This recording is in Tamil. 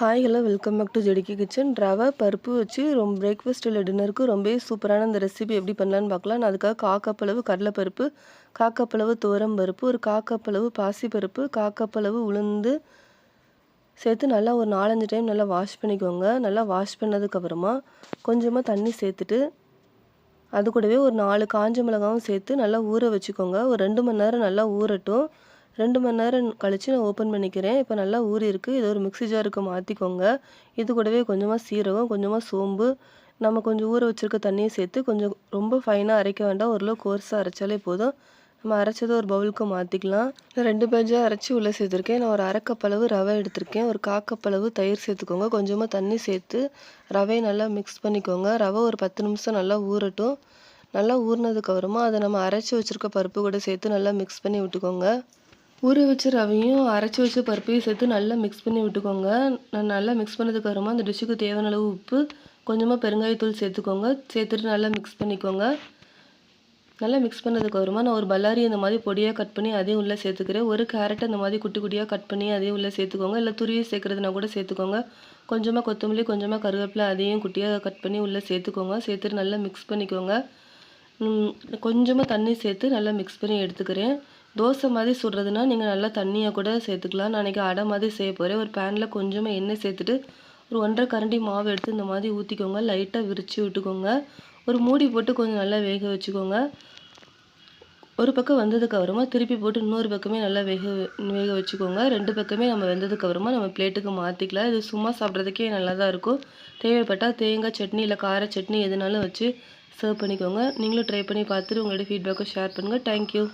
Hi hello welcome back to ஜெடிக்கி kitchen ரவை பருப்பு வச்சு ரொம்ப பிரேக்ஃபாஸ்ட் இல்லை டின்னருக்கு ரொம்பவே சூப்பரான இந்த ரெசிபி எப்படி பண்ணலான்னு பார்க்கலாம். நான் அதுக்காக காக்கப்பளவு கடலைப்பருப்பு காக்கப்பளவு துவரம் பருப்பு ஒரு காக்கப்பளவு பாசிப்பருப்பு காக்கப்பளவு உளுந்து சேர்த்து நல்லா ஒரு நாலஞ்சு டைம் நல்லா வாஷ் பண்ணிக்கோங்க. நல்லா வாஷ் பண்ணதுக்கப்புறமா கொஞ்சமாக தண்ணி சேர்த்துட்டு அது கூடவே ஒரு நாலு காஞ்ச மிளகாவும் சேர்த்து நல்லா ஊற வச்சுக்கோங்க. ஒரு ரெண்டு மணி நேரம் நல்லா ஊறட்டும். ரெண்டு மணி நேரம் கழித்து நான் ஓப்பன் பண்ணிக்கிறேன். இப்போ நல்லா ஊறி இருக்குது இதை ஒரு மிக்ஸி ஜாருக்கு மாற்றிக்கோங்க இது கூடவே கொஞ்சமாக சீரகம் கொஞ்சமாக சோம்பு நம்ம கொஞ்சம் ஊற வச்சுருக்க தண்ணியை சேர்த்து கொஞ்சம் ரொம்ப ஃபைனாக அரைக்க வேண்டாம். ஓரளவு கோர்ஸாக அரைச்சாலே போதும். நம்ம அரைச்சதை ஒரு பவுலுக்கு மாற்றிக்கலாம் ரெண்டு பேஜாக அரைச்சி உள்ளே சேர்த்துருக்கேன். நான் ஒரு அரைக்கப்பளவு ரவை எடுத்திருக்கேன். ஒரு காக்கப்பளவு தயிர் சேர்த்துக்கோங்க. கொஞ்சமாக தண்ணி சேர்த்து ரவையை நல்லா மிக்ஸ் பண்ணிக்கோங்க. ரவை ஒரு பத்து நிமிஷம் நல்லா ஊறட்டும். நல்லா ஊறினதுக்கப்புறமா அதை நம்ம அரைச்சி வச்சுருக்க பருப்பு கூட சேர்த்து நல்லா மிக்ஸ் பண்ணி விட்டுக்கோங்க. ஊற வச்ச ரவையும் அரைச்சி வச்ச பருப்பையும் சேர்த்து நல்லா மிக்ஸ் பண்ணி விட்டுக்கோங்க. நான் நல்லா மிக்ஸ் பண்ணதுக்கு அப்புறமா அந்த டிஷ்ஷுக்கு தேவையான அளவு உப்பு கொஞ்சமாக பெருங்காயத்தூள் சேர்த்துக்கோங்க. சேர்த்துட்டு நல்லா மிக்ஸ் பண்ணிக்கோங்க. நல்லா மிக்ஸ் பண்ணதுக்கு அப்புறமா நான் ஒரு பல்லாரி இந்த மாதிரி பொடியாக கட் பண்ணி அதையும் உள்ளே சேர்த்துக்கிறேன். ஒரு கேரட் அந்த மாதிரி குட்டி குட்டியாக கட் பண்ணி அதையும் உள்ளே சேர்த்துக்கோங்க. இல்லை துருவி சேர்க்குறதுனா கூட சேர்த்துக்கோங்க. கொஞ்சமாக கொத்தமல்லி கொஞ்சமாக கருவேப்பிலை அதையும் குட்டியாக கட் பண்ணி உள்ளே சேர்த்துக்கோங்க. சேர்த்துட்டு நல்லா மிக்ஸ் பண்ணிக்கோங்க. கொஞ்சமாக தண்ணி சேர்த்து நல்லா மிக்ஸ் பண்ணி எடுத்துக்கிறேன். தோசை மாதிரி சுடுறதுனா நீங்கள் நல்லா தண்ணியாக கூட சேர்த்துக்கலாம். நான் இன்றைக்கி அடை மாதிரி செய்ய போகிறேன் ஒரு பேனில் கொஞ்சமாக எண்ணெய் சேர்த்துட்டு ஒரு ஒன்றரை கரண்டி மாவு எடுத்து இந்த மாதிரி ஊற்றிக்கோங்க லைட்டாக விரித்து விட்டுக்கோங்க. ஒரு மூடி போட்டு கொஞ்சம் நல்லா வேக வச்சுக்கோங்க. ஒரு பக்கம் வந்ததுக்கப்புறமா திருப்பி போட்டு இன்னொரு பக்கமே நல்லா வேக வேக வச்சுக்கோங்க. ரெண்டு பக்கமே நம்ம வெந்ததுக்கு அப்புறமா நம்ம பிளேட்டுக்கு மாற்றிக்கலாம் இது சும்மா சாப்பிட்றதுக்கே நல்லா தான் இருக்கும். தேவைப்பட்டால் தேங்காய் சட்னி இல்லை கார சட்னி எதுனாலும் வச்சு சர்வ் பண்ணிக்கோங்க. நீங்களும் ட்ரை பண்ணி பார்த்துட்டு உங்களோட ஃபீட்பேக்கை ஷேர் பண்ணுங்கள் தேங்க்யூ